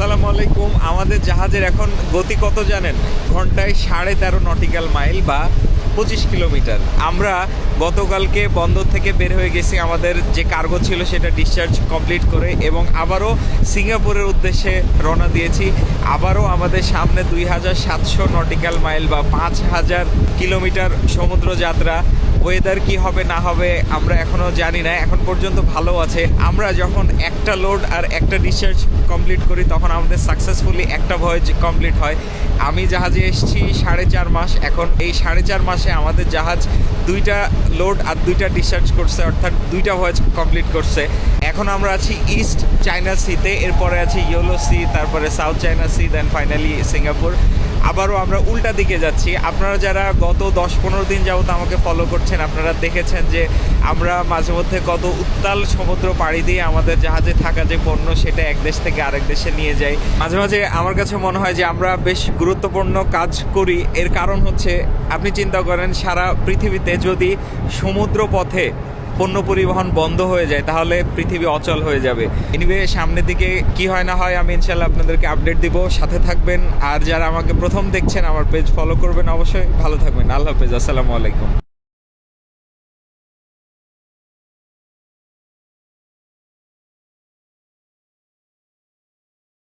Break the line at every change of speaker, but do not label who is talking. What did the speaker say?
আসসালামু আলাইকুম। আমাদের জাহাজের এখন গতি কত জানেন? ঘন্টায় সাড়ে তেরো নটিক্যাল মাইল বা পঁচিশ কিলোমিটার। আমরা গতকালকে বন্দর থেকে বের হয়ে গেছি। আমাদের যে কার্গো ছিল সেটা ডিসচার্জ কমপ্লিট করে এবং আবারও সিঙ্গাপুরের উদ্দেশ্যে রওনা দিয়েছি। আবারও আমাদের সামনে দুই হাজার সাতশো নটিক্যাল মাইল বা পাঁচ হাজার কিলোমিটার সমুদ্র যাত্রা ওয়েদার কি হবে, না হবে, আমরা এখনও জানি না, এখন পর্যন্ত ভালো আছে। আমরা যখন একটা লোড আর একটা ডিসচার্জ কমপ্লিট করি, তখন আমাদের সাকসেসফুলি একটা ভয়েজ কমপ্লিট হয়। আমি জাহাজে এসেছি সাড়ে চার মাস, এখন এই সাড়ে চার মাসে আমাদের জাহাজ দুইটা লোড আর দুইটা ডিসচার্জ করছে, অর্থাৎ দুইটা ভয়েজ কমপ্লিট করছে। এখন আমরা আছি ইস্ট চায়না সিতে এরপরে আছি ইয়োলো সি তারপরে south China sea then finally Singapore আবারও আমরা উল্টা দিকে যাচ্ছি। আপনারা যারা গত দশ পনেরো দিন যাবত আমাকে ফলো করছেন, আপনারা দেখেছেন যে আমরা মাঝে মধ্যে কত উত্তাল সমুদ্র পাড়ি দিয়ে আমাদের জাহাজে থাকা যে পণ্য সেটা এক দেশ থেকে আরেক দেশে নিয়ে যাই। মাঝে মাঝে আমার কাছে মনে হয় যে আমরা বেশ গুরুত্বপূর্ণ কাজ করি। এর কারণ হচ্ছে, আপনি চিন্তা করেন, সারা পৃথিবীতে যদি সমুদ্র পথে পণ্য পরিবহন বন্ধ হয়ে যায়, তাহলে পৃথিবী অচল হয়ে যাবে। এনিওয়ে সামনের দিকে কি হয় না হয় আমি ইনশাল্লাহ আপনাদেরকে আপডেট দিব। সাথে থাকবেন, আর যারা আমাকে প্রথম দেখছেন, আমার পেজ ফলো করবেন অবশ্যই। ভালো থাকবেন, আল্লাহ হাফেজ, আসসালামু আলাইকুম।